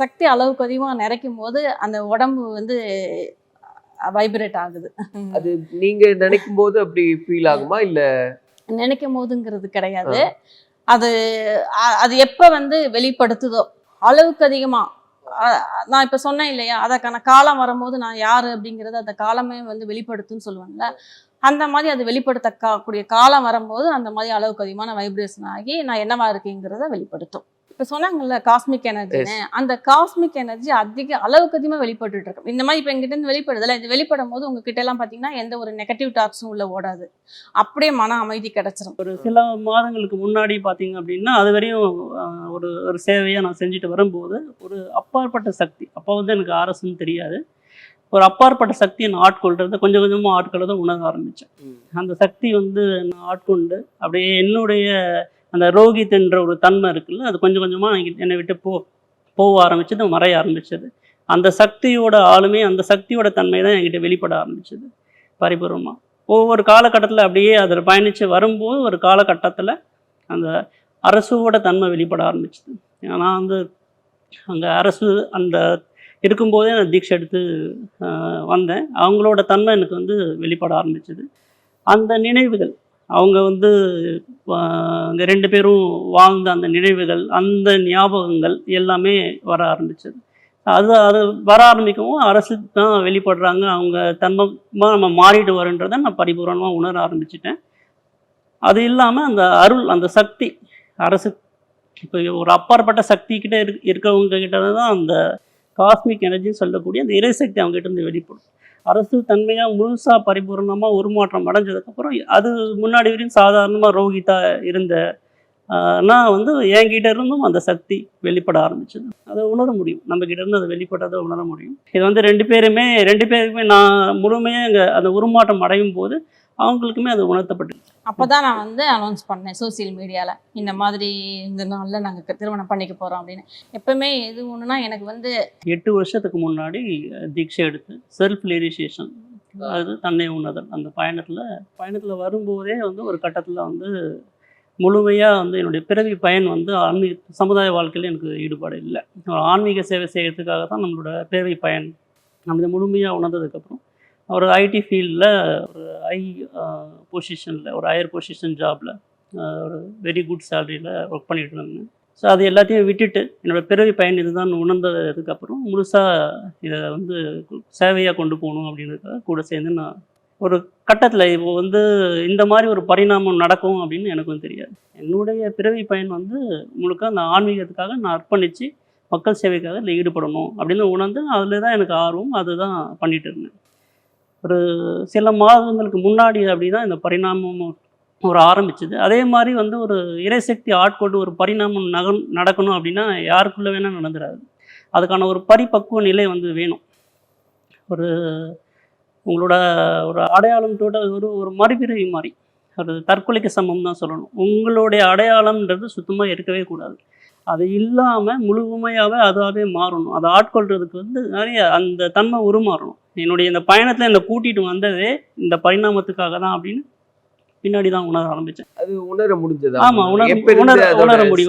சக்தி அளவுக்கு அதிகமாக நிறைக்கும் போது அந்த உடம்பு வந்து வைப்ரேட் ஆகுது. அது நீங்க நினைக்கும் போது அப்படி ஃபீல் ஆகுமா? இல்ல நினைக்கும் போதுங்கிறது கிடையாது அது அது எப்போ வந்து வெளிப்படுத்துதோ அளவுக்கு அதிகமாக நான் இப்போ சொன்னேன் இல்லையா அதற்கான காலம் வரும்போது நான் யார் அப்படிங்கிறது அந்த காலமே வந்து வெளிப்படுத்துன்னு சொல்லுவாங்கல்ல அந்த மாதிரி அது வெளிப்படுத்த கூடிய காலம் வரும்போது அந்த மாதிரி அளவுக்கு அதிகமான வைப்ரேஷன் ஆகி நான் என்னவா இருக்கேங்கிறத வெளிப்படுத்தும். இப்போ சொன்னாங்கல்ல காஸ்மிக் எனர்ஜின்னு அந்த காஸ்மிக் எனர்ஜி அதிக அளவுக்கு அதிகமாக வெளிப்பட்டுட்டு இருக்கு. இந்த மாதிரி இப்போ எங்கிட்ட இருந்து வெளிப்படுதுல இது வெளிப்படும் போது உங்ககிட்ட எல்லாம் பார்த்தீங்கன்னா எந்த ஒரு நெகட்டிவ் டாக்ஸும் உள்ள ஓடாது. அப்படியே மன அமைதி கிடைச்சிரும். ஒரு சில மாதங்களுக்கு முன்னாடி பார்த்தீங்க அப்படின்னா அது வரையும் ஒரு ஒரு சேவையை நான் செஞ்சுட்டு வரும்போது ஒரு அப்பாற்பட்ட சக்தி அப்போ வந்து எனக்கு அரசுன்னு தெரியாது. ஒரு அப்பாற்பட்ட சக்தியை நான் ஆட்கொள்றதை கொஞ்சம் கொஞ்சமாக ஆட்கொள்றதை உணர ஆரம்பித்தேன் அந்த சக்தி வந்து நான் ஆட்கொண்டு அப்படியே என்னுடைய அந்த ரோகித்ன்ற ஒரு தன்மை இருக்குல்ல அது கொஞ்சம் கொஞ்சமாக என்னை விட்டு போ போக ஆரம்பிச்சது மறைய ஆரம்பிச்சது. அந்த சக்தியோட ஆளுமை அந்த சக்தியோட தன்மை தான் என்கிட்ட வெளிப்பட ஆரம்பிச்சது பரிபூர்வமாக ஒவ்வொரு காலகட்டத்தில் அப்படியே அதில் பயணித்து வரும்போது ஒரு காலகட்டத்தில் அந்த அரசுவோட தன்மை வெளிப்பட ஆரம்பிச்சது. நான் வந்து அங்கே அரசு அந்த இருக்கும்போதே நான் தீட்சை எடுத்து வந்தேன். அவங்களோட தன்மை எனக்கு வந்து வெளிப்பட ஆரம்பிச்சது. அந்த நினைவுகள் அவங்க வந்து அங்கே ரெண்டு பேரும் வாழ்ந்த அந்த நினைவுகள் அந்த ஞாபகங்கள் எல்லாமே வர ஆரம்பிச்சது. அது அது வர ஆரம்பிக்கவும் அரசு தான் வெளிப்படுறாங்க. அவங்க தன்மமாக நம்ம மாறிட்டு வரன்றதை நான் பரிபூரணமாக உணர ஆரம்பிச்சிட்டேன். அது இல்லாமல் அந்த அருள் அந்த சக்தி அரசு இப்போ ஒரு அப்பாற்பட்ட சக்தி கிட்ட இருக் இருக்கவங்க கிட்ட தான் அந்த காஸ்மிக் எனர்ஜின்னு சொல்லக்கூடிய அந்த இறைசக்தி அவங்ககிட்ட இருந்து வெளிப்படும். அரசு தன்மையாக முழுசாக பரிபூர்ணமாக உருமாற்றம் அடைஞ்சதுக்கப்புறம் அது முன்னாடி வரையும் சாதாரணமாக ரோஹிதா இருந்த நான் வந்து என்கிட்ட இருந்தும் அந்த சக்தி வெளிப்பட ஆரம்பிச்சது. அதை உணர முடியும். நம்ம கிட்ட இருந்து அதை வெளிப்பட்டதை உணர முடியும். இது வந்து ரெண்டு பேருமே ரெண்டு பேருக்குமே நான் முழுமையாக இங்கே அந்த உருமாற்றம் அடையும் போது அவங்களுக்குமே அது உணர்த்தப்பட்டு அப்பதான் நான் வந்து அனௌன்ஸ் பண்ணேன் சோசியல் மீடியால இந்த மாதிரி இந்த நாள்ல நாங்க திருமணம் பண்ணிக்க போறோம் அப்படின்னு. எப்பவுமே எது ஒண்ணுனா எனக்கு வந்து எட்டு வருஷத்துக்கு முன்னாடி தீட்சை எடுத்து செல்ஃப் லியரைசேஷன் அது தன்னை உணர்தல். அந்த பயணத்தில் பயணத்தில் வரும்போதே வந்து ஒரு கட்டத்தில் வந்து முழுமையாக வந்து என்னுடைய பிறவி பயன் வந்து ஆன்மீக சமுதாய வாழ்க்கையில் எனக்கு ஈடுபாடு இல்லை. ஆன்மீக சேவை செய்யறதுக்காக தான் நம்மளோட பிறவி பயன் நம்ம முழுமையாக உணர்ந்ததுக்கப்புறம் ஒரு ஐடி ஃபீல்டில் ஒரு ஐ பொசிஷனில் ஒரு ஹையர் பொசிஷன் ஜாபில் ஒரு வெரி குட் சேலரியில் ஒர்க் பண்ணிகிட்டு இருந்தேன். ஸோ அது எல்லாத்தையும் விட்டுட்டு என்னோட பிறவி பயன் இதுதான் உணர்ந்ததுக்கப்புறம் முழுசாக இதை வந்து சேவையாக கொண்டு போகணும் அப்படின்றதுக்காக கூட சேர்ந்து நான் ஒரு கட்டத்தில் இப்போ வந்து இந்த மாதிரி ஒரு பரிணாமம் நடக்கும் அப்படின்னு எனக்கும் தெரியாது. என்னுடைய பிறவி பயன் வந்து முழுக்க அந்த ஆன்மீகத்துக்காக நான் அர்ப்பணித்து மக்கள் சேவைக்காக இதில் ஈடுபடணும் அப்படின்னு உணர்ந்து அதில் தான் எனக்கு ஆர்வம் அதுதான் பண்ணிகிட்டு இருந்தேன். ஒரு சில மாதங்களுக்கு முன்னாடி அப்படி தான் இந்த பரிணாமம் ஒரு ஆரம்பிச்சது. அதே மாதிரி வந்து ஒரு இறைசக்தி ஆட்கொண்டு ஒரு பரிணாமம் நக நடக்கணும் அப்படின்னா யாருக்குள்ளே வேணால் நடந்துடாது அதுக்கான ஒரு பரிபக்குவ நிலை வந்து வேணும். ஒரு உங்களோட ஒரு அடையாளம் டோட்டல் ஒரு ஒரு மறுபிறவி மாதிரி. ஒரு தற்கொலைக்கு சமம் தான் சொல்லணும். உங்களுடைய அடையாளம்ன்றது சுத்தமாக இருக்கவே கூடாது. அது இல்லாமல் முழுமையாகவே அதாகவே மாறணும். அதை ஆட்கொள்றதுக்கு வந்து நிறைய அந்த தன்மை உருமாறணும். என்னுடைய இந்த பயணத்தில் என்னை கூட்டிகிட்டு வந்ததே இந்த பரிணாமத்துக்காக தான் அப்படின்னு பின்னாடி தான் உணர ஆரம்பித்தேன் அது உணர முடிஞ்சதா? ஆமாம் உணர உணர உணர முடியும்.